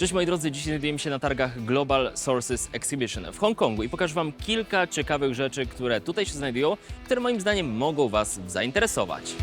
Cześć moi drodzy, dzisiaj znajdujemy się na targach Global Sources Exhibition w Hongkongu i pokażę Wam kilka ciekawych rzeczy, które tutaj się znajdują, które moim zdaniem mogą Was zainteresować.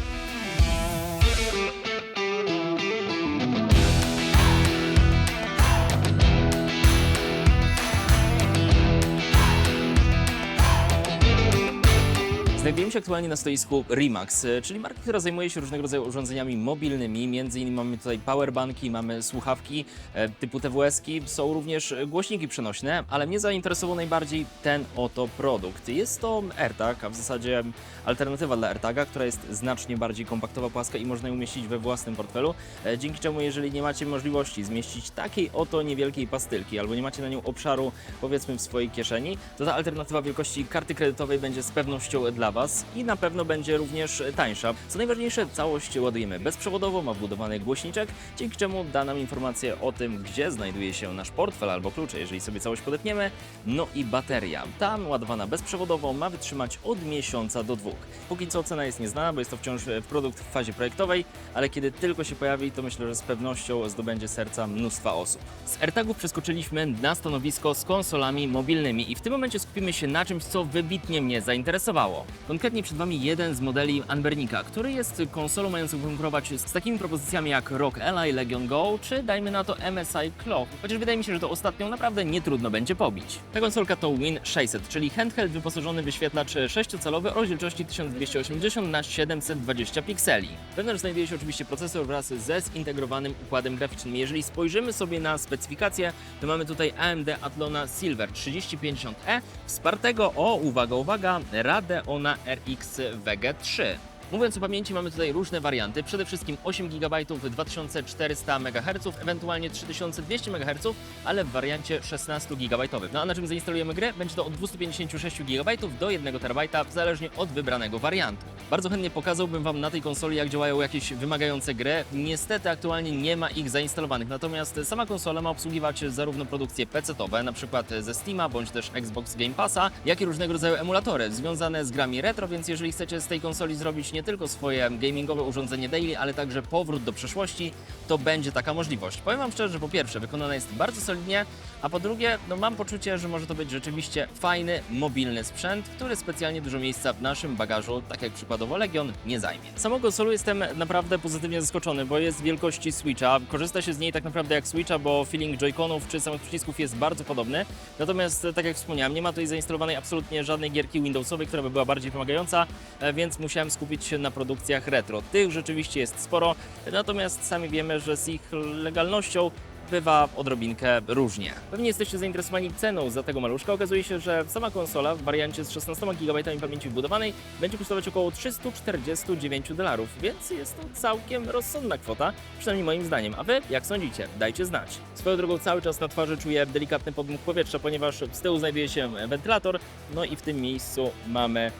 Znajdujemy się aktualnie na stoisku Rimax, e, czyli marki, która zajmuje się różnego rodzaju urządzeniami mobilnymi. Między innymi mamy tutaj powerbanki, mamy słuchawki e, typu TWS-ki, są również e, głośniki przenośne, ale mnie zainteresował najbardziej ten oto produkt. Jest to AirTag, a w zasadzie alternatywa dla AirTaga, która jest znacznie bardziej kompaktowa, płaska i można ją umieścić we własnym portfelu, dzięki czemu jeżeli nie macie możliwości zmieścić takiej oto niewielkiej pastylki albo nie macie na nią obszaru powiedzmy w swojej kieszeni, to ta alternatywa wielkości karty kredytowej będzie z pewnością dla Was i na pewno będzie również tańsza. Co najważniejsze, całość ładujemy bezprzewodowo, ma wbudowany głośniczek, dzięki czemu da nam informację o tym, gdzie znajduje się nasz portfel albo klucze, jeżeli sobie całość podepniemy. No i bateria. Ta ładowana bezprzewodowo ma wytrzymać od miesiąca do dwóch. Póki co cena jest nieznana, bo jest to wciąż e, produkt w fazie projektowej, ale kiedy tylko się pojawi, to myślę, że z pewnością zdobędzie serca mnóstwa osób. Z AirTagów przeskoczyliśmy na stanowisko z konsolami mobilnymi i w tym momencie skupimy się na czymś, co wybitnie mnie zainteresowało. Konkretnie przed Wami jeden z modeli Anbernika, który jest konsolą mającą konkurować z takimi propozycjami jak ROG Ally, Legion Go, czy dajmy na to MSI Clock, chociaż wydaje mi się, że to ostatnią naprawdę nie trudno będzie pobić. Ta konsolka to Win 600, czyli handheld wyposażony w wyświetlacz 6-calowy o rozdzielczości 1280 na 720 pikseli. Wewnątrz znajduje się oczywiście procesor wraz ze zintegrowanym układem graficznym. Jeżeli spojrzymy sobie na specyfikację, to mamy tutaj AMD Athlona Silver 3050E wspartego o, uwaga, uwaga, Radeona RX Vega 3. Mówiąc o pamięci, mamy tutaj różne warianty. Przede wszystkim 8 GB 2400 MHz, ewentualnie 3200 MHz, ale w wariancie 16 GB. No a na czym zainstalujemy grę? Będzie to od 256 GB do 1 TB, zależnie od wybranego wariantu. Bardzo chętnie pokazałbym Wam na tej konsoli, jak działają jakieś wymagające gry. Niestety aktualnie nie ma ich zainstalowanych, natomiast sama konsola ma obsługiwać zarówno produkcje PC-owe, przykład ze Steama, bądź też Xbox Game Passa, jak i różnego rodzaju emulatory związane z grami retro, więc jeżeli chcecie z tej konsoli zrobić nie tylko swoje gamingowe urządzenie daily, ale także powrót do przeszłości, to będzie taka możliwość. Powiem Wam szczerze, że po pierwsze wykonana jest bardzo solidnie, a po drugie no mam poczucie, że może to być rzeczywiście fajny, mobilny sprzęt, który specjalnie dużo miejsca w naszym bagażu, tak jak przykładowo Legion, nie zajmie. Samą konsolą jestem naprawdę pozytywnie zaskoczony, bo jest wielkości Switcha, korzysta się z niej tak naprawdę jak Switcha, bo feeling Joy-Conów czy samych przycisków jest bardzo podobny, natomiast tak jak wspomniałem, nie ma tutaj zainstalowanej absolutnie żadnej gierki Windowsowej, która by była bardziej wymagająca, e, więc musiałem skupić na produkcjach retro. Tych rzeczywiście jest sporo, natomiast sami wiemy, że z ich legalnością bywa odrobinkę różnie. Pewnie jesteście zainteresowani ceną za tego maluszka. Okazuje się, że sama konsola w wariancie z 16 GB pamięci wbudowanej będzie kosztować około 349 dolarów, więc jest to całkiem rozsądna kwota, przynajmniej moim zdaniem. A Wy, jak sądzicie? Dajcie znać. Swoją drogą cały czas na twarzy czuję delikatny podmuch powietrza, ponieważ z tyłu znajduje się wentylator, no i w tym miejscu mamy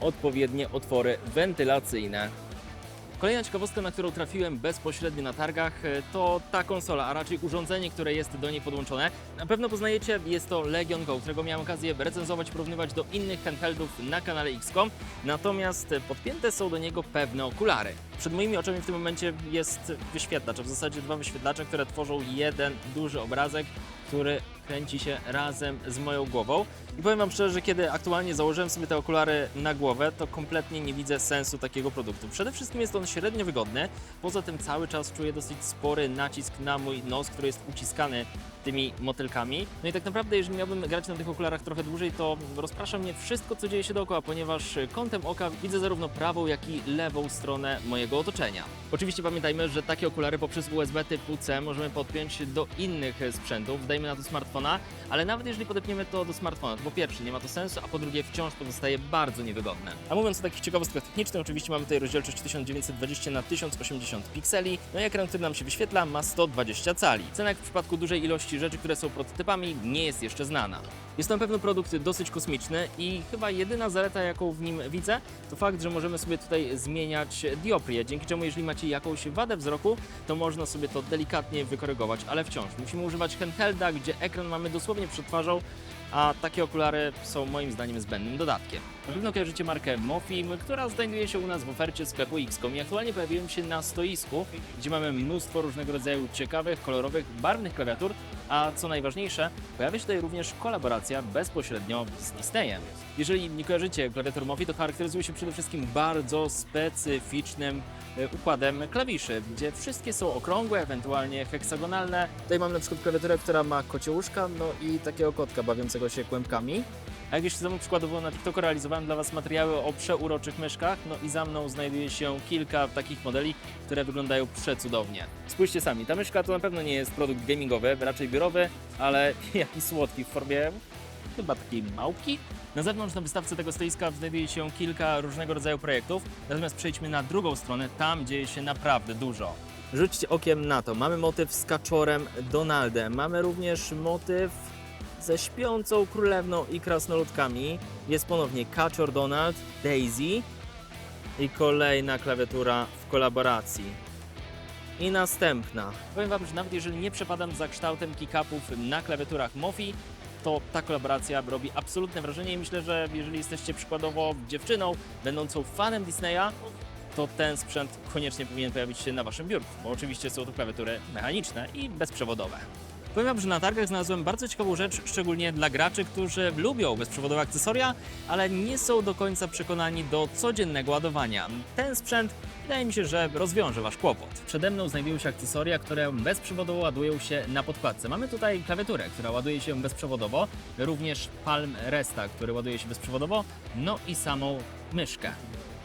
odpowiednie otwory wentylacyjne. Kolejna ciekawostka, na którą trafiłem bezpośrednio na targach, e, to ta konsola, a raczej urządzenie, które jest do niej podłączone. Na pewno poznajecie, jest to Legion Go, którego miałem okazję recenzować, porównywać do innych handheldów na kanale XCOM, natomiast podpięte są do niego pewne okulary. Przed moimi oczami w tym momencie jest wyświetlacz, a w zasadzie dwa wyświetlacze, które tworzą jeden duży obrazek, który kręci się razem z moją głową. I powiem Wam szczerze, że kiedy aktualnie założyłem sobie te okulary na głowę, to kompletnie nie widzę sensu takiego produktu. Przede wszystkim jest on średnio wygodny, poza tym cały czas czuję dosyć spory nacisk na mój nos, który jest uciskany tymi motylkami. No i tak naprawdę, jeżeli miałbym grać na tych okularach trochę dłużej, to rozprasza mnie wszystko, co dzieje się dookoła, ponieważ kątem oka widzę zarówno prawą, jak i lewą stronę mojego otoczenia. Oczywiście pamiętajmy, że takie okulary poprzez USB typu C możemy podpiąć do innych sprzętów, dajmy na to smartfona, ale nawet jeżeli podepniemy to do smartfona, to po pierwsze nie ma to sensu, a po drugie wciąż pozostaje bardzo niewygodne. A mówiąc o takich ciekawostkach technicznych, oczywiście mamy tutaj rozdzielczość 1920 na 1080 pikseli, no i ekran, który nam się wyświetla ma 120 cali. Cena jak w przypadku dużej ilości rzeczy, które są prototypami, nie jest jeszcze znana. Jest to na pewno produkt dosyć kosmiczny i chyba jedyna zaleta, jaką w nim widzę, to fakt, że możemy sobie tutaj zmieniać dioprię, dzięki czemu jeżeli macie jakąś wadę wzroku, to można sobie to delikatnie wykorygować, ale wciąż musimy używać handhelda, gdzie ekran mamy dosłownie przed twarzą, a takie okulary są moim zdaniem zbędnym dodatkiem. Pewno kojarzycie markę Mofim, która znajduje się u nas w ofercie sklepu XCOM i aktualnie pojawiłem się na stoisku, gdzie mamy mnóstwo różnego rodzaju ciekawych, kolorowych, barwnych klawiatur, a co najważniejsze, pojawia się tutaj również kolaboracja bezpośrednio z Disneyem. Jeżeli nie kojarzycie klawiatur Mofi, to charakteryzuje się przede wszystkim bardzo specyficznym e, układem klawiszy, gdzie wszystkie są okrągłe, ewentualnie heksagonalne. Tutaj mam na przykład klawiaturę, która ma kociołuszka, no i takiego kotka bawiącego się kłębkami. A jak jeszcze temu przykładowo na TikToku realizowałem dla Was materiały o przeuroczych myszkach, no i za mną znajduje się kilka takich modeli, które wyglądają przecudownie. Spójrzcie sami, ta myszka to na pewno nie jest produkt gamingowy, raczej biurowy, ale jaki słodki w formie chyba takiej małpki. Na zewnątrz na wystawce tego stoiska znajduje się kilka różnego rodzaju projektów, natomiast przejdźmy na drugą stronę, tam dzieje się naprawdę dużo. Rzućcie okiem na to. Mamy motyw z kaczorem Donaldem, mamy również motyw ze śpiącą królewną i krasnoludkami. Jest ponownie kaczor Donald, Daisy i kolejna klawiatura w kolaboracji. I następna. Powiem Wam, że nawet jeżeli nie przepadam za kształtem kickupów na klawiaturach Mofi, to ta kolaboracja robi absolutne wrażenie i myślę, że jeżeli jesteście przykładowo dziewczyną będącą fanem Disneya, to ten sprzęt koniecznie powinien pojawić się na Waszym biurku, bo oczywiście są to klawiatury mechaniczne i bezprzewodowe. Powiem Wam, że na targach znalazłem bardzo ciekawą rzecz, szczególnie dla graczy, którzy lubią bezprzewodowe akcesoria, ale nie są do końca przekonani do codziennego ładowania. Ten sprzęt wydaje mi się, że rozwiąże Wasz kłopot. Przede mną znajdują się akcesoria, które bezprzewodowo ładują się na podkładce. Mamy tutaj klawiaturę, która ładuje się bezprzewodowo, również Palm Resta, który ładuje się bezprzewodowo, no i samą myszkę.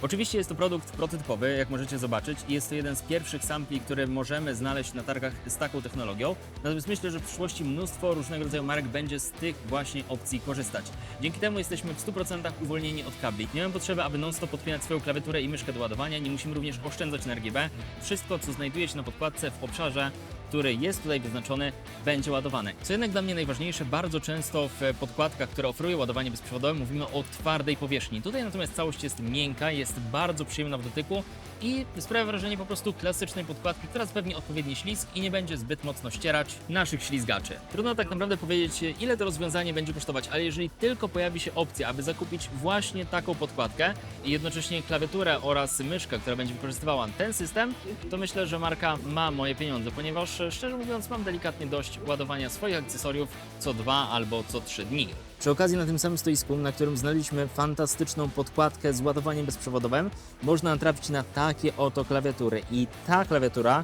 Oczywiście jest to produkt prototypowy, jak możecie zobaczyć, i jest to jeden z pierwszych sampli, które możemy znaleźć na targach z taką technologią. Natomiast myślę, że w przyszłości mnóstwo różnego rodzaju marek będzie z tych właśnie opcji korzystać. Dzięki temu jesteśmy w 100% uwolnieni od kabli. Nie mamy potrzeby, aby non-stop podpinać swoją klawiaturę i myszkę do ładowania, nie musimy również oszczędzać na RGB. Wszystko, co znajduje się na podkładce w obszarze który jest tutaj wyznaczony, będzie ładowany. Co jednak dla mnie najważniejsze, bardzo często w podkładkach, które oferują ładowanie bezprzewodowe, mówimy o twardej powierzchni. Tutaj natomiast całość jest miękka, jest bardzo przyjemna w dotyku i sprawia wrażenie po prostu klasycznej podkładki, która zapewni odpowiedni ślizg i nie będzie zbyt mocno ścierać naszych ślizgaczy. Trudno tak naprawdę powiedzieć, ile to rozwiązanie będzie kosztować, ale jeżeli tylko pojawi się opcja, aby zakupić właśnie taką podkładkę i jednocześnie klawiaturę oraz myszkę, która będzie wykorzystywała ten system, to myślę, że marka ma moje pieniądze, ponieważ e, szczerze mówiąc mam delikatnie dość ładowania swoich akcesoriów co dwa albo co trzy dni. Przy okazji na tym samym stoisku, na którym znaleźliśmy fantastyczną podkładkę z ładowaniem bezprzewodowym, można natrafić na takie oto klawiatury i ta klawiatura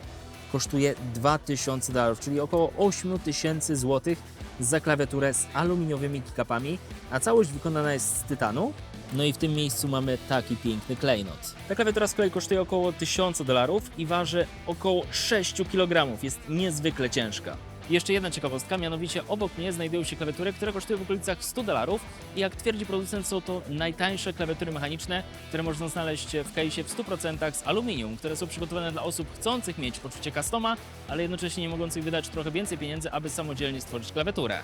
kosztuje 2000 dolarów, czyli około 8000 zł za klawiaturę z aluminiowymi kickupami, a całość wykonana jest z tytanu. No i w tym miejscu mamy taki piękny klejnot. Ta klawiatura z kolei kosztuje około 1000 dolarów i waży około 6 kg. Jest niezwykle ciężka. Jeszcze jedna ciekawostka, mianowicie obok mnie znajdują się klawiatury, które kosztują w okolicach 100 dolarów i jak twierdzi producent są to najtańsze klawiatury mechaniczne, które można znaleźć w case'ie w 100% z aluminium, które są przygotowane dla osób chcących mieć poczucie customa, ale jednocześnie nie mogących wydać trochę więcej pieniędzy, aby samodzielnie stworzyć klawiaturę.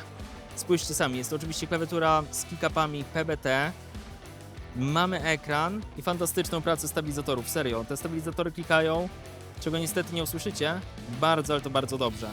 Spójrzcie sami, jest to oczywiście klawiatura z kickupami PBT, Mamy ekran i fantastyczną pracę stabilizatorów. Serio, te stabilizatory klikają, czego niestety nie usłyszycie, bardzo, ale to bardzo dobrze.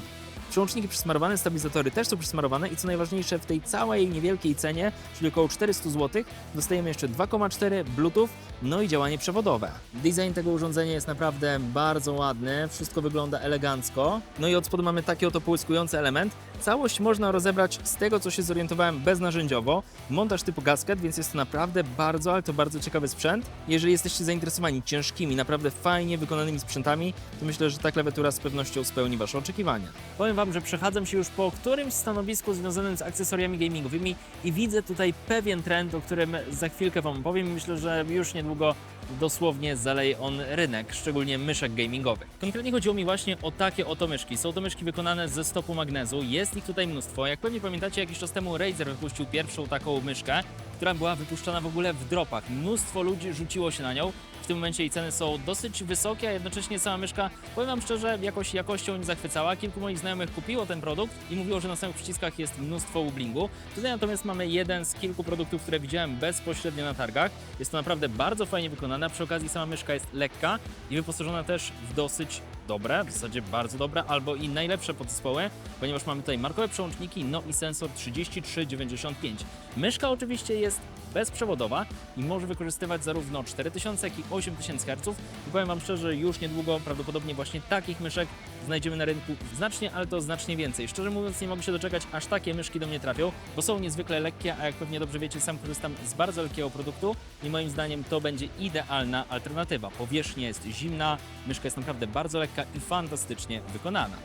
Przełączniki przysmarowane, stabilizatory też są przysmarowane i co najważniejsze w tej całej niewielkiej cenie, czyli około 400 zł, dostajemy jeszcze 2,4 Bluetooth, no i działanie przewodowe. Design tego urządzenia jest naprawdę bardzo ładny, wszystko wygląda elegancko. No i od spodu mamy taki oto połyskujący element. Całość można rozebrać z tego, co się zorientowałem beznarzędziowo. Montaż typu gasket, więc jest to naprawdę bardzo, ale to bardzo ciekawy sprzęt. Jeżeli jesteście zainteresowani ciężkimi, naprawdę fajnie wykonanymi sprzętami, to myślę, że ta klawiatura z pewnością spełni Wasze oczekiwania. Powiem Wam, że przechadzam się już po którymś stanowisku związanym z akcesoriami gamingowymi i widzę tutaj pewien trend, o którym za chwilkę Wam powiem. Myślę, że już niedługo dosłownie zaleje on rynek, szczególnie myszek gamingowych. Konkretnie chodziło mi właśnie o takie oto myszki. Są to myszki wykonane ze stopu magnezu, jest ich tutaj mnóstwo. Jak pewnie pamiętacie, jakiś czas temu Razer wypuścił pierwszą taką myszkę, która była wypuszczana w ogóle w dropach. Mnóstwo ludzi rzuciło się na nią. W tym momencie jej ceny są dosyć wysokie, a jednocześnie sama myszka, powiem Wam szczerze, jakoś jakością nie zachwycała. Kilku moich znajomych kupiło ten produkt i mówiło, że na samych przyciskach jest mnóstwo wooblingu. Tutaj natomiast mamy jeden z kilku produktów, które widziałem bezpośrednio na targach. Jest to naprawdę bardzo fajnie wykonane. Przy okazji sama myszka jest lekka i wyposażona też w dosyć dobre, w zasadzie bardzo dobre, albo i najlepsze podzespoły, ponieważ mamy tutaj markowe przełączniki, no i sensor 3395. Myszka oczywiście jest bezprzewodowa i może wykorzystywać zarówno 4000, jak i 8000 Hz. I powiem Wam szczerze, już niedługo prawdopodobnie właśnie takich myszek znajdziemy na rynku znacznie, ale to znacznie więcej. Szczerze mówiąc, nie mogę się doczekać, aż takie myszki do mnie trafią, bo są niezwykle lekkie, a jak pewnie dobrze wiecie, sam korzystam z bardzo lekkiego produktu i moim zdaniem to będzie idealna alternatywa. Powierzchnia jest zimna, myszka jest naprawdę bardzo lekka i fantastycznie wykonana.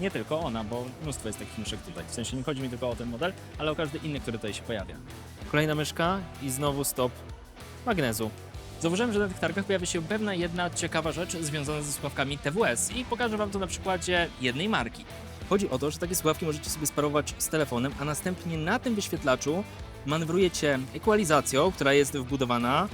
Nie tylko ona, bo mnóstwo jest takich myszek tutaj. W sensie nie chodzi mi tylko o ten model, ale o każdy inny, który tutaj się pojawia. Kolejna myszka i znowu stop magnezu. Zauważyłem, że na tych targach pojawia się pewna jedna ciekawa rzecz związana ze słuchawkami TWS i pokażę Wam to na przykładzie jednej marki. Chodzi o to, że takie słuchawki możecie sobie sparować z telefonem, a następnie na tym wyświetlaczu manewrujecie ekwalizacją, która jest wbudowana.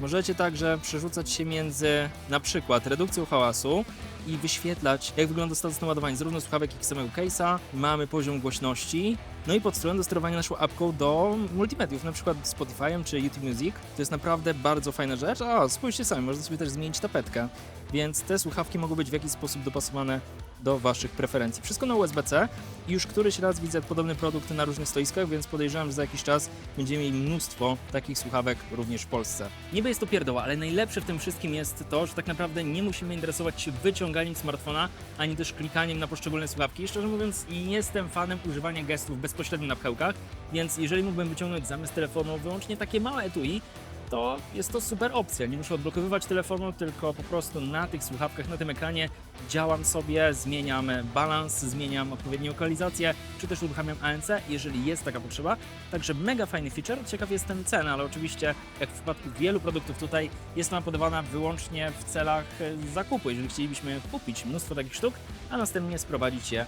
Możecie także przerzucać się między na przykład redukcją hałasu i wyświetlać, jak wygląda status naładowania zarówno słuchawek, jak i samego case'a. Mamy poziom głośności, no i pod stroną do sterowania naszą apką do multimediów, na przykład Spotify'em czy YouTube Music. To jest naprawdę bardzo fajna rzecz. A, spójrzcie sami, można sobie też zmienić tapetkę. Więc te słuchawki mogą być w jakiś sposób dopasowane do Waszych preferencji. Wszystko na USB-C i już któryś raz widzę podobny produkt na różnych stoiskach, więc podejrzewam, że za jakiś czas będziemy mieli mnóstwo takich słuchawek również w Polsce. Niby jest to pierdoła, ale najlepsze w tym wszystkim jest to, że tak naprawdę nie musimy interesować się wyciąganiem smartfona, ani też klikaniem na poszczególne słuchawki. Szczerze mówiąc, jestem fanem używania gestów bezpośrednio na pchełkach, więc jeżeli mógłbym wyciągnąć zamiast telefonu wyłącznie takie małe etui, to jest to super opcja. Nie muszę odblokowywać telefonu, tylko po prostu na tych słuchawkach, na tym ekranie działam sobie, zmieniam balans, zmieniam odpowiednią lokalizację, czy też uruchamiam ANC, jeżeli jest taka potrzeba. Także mega fajny feature. Ciekaw jestem ceny, ale oczywiście, jak w przypadku wielu produktów tutaj, jest ona podawana wyłącznie w celach e, zakupu. Jeżeli chcielibyśmy kupić mnóstwo takich sztuk, a następnie sprowadzić je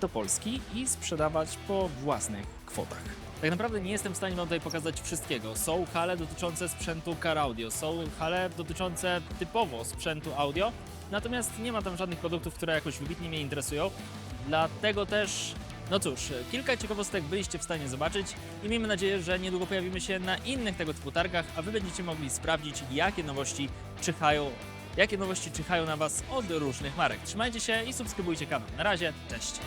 do Polski i sprzedawać po własnych kwotach. Tak naprawdę nie jestem w stanie Wam tutaj pokazać wszystkiego. Są hale dotyczące sprzętu car audio, są hale dotyczące typowo sprzętu audio, natomiast nie ma tam żadnych produktów, które jakoś wybitnie mnie interesują. Dlatego też, no cóż, kilka ciekawostek byliście w stanie zobaczyć i miejmy nadzieję, że niedługo pojawimy się na innych tego typu targach, a Wy będziecie mogli sprawdzić, jakie nowości czyhają, jakie nowości czyhają na Was od różnych marek. Trzymajcie się i subskrybujcie kanał. Na razie, cześć!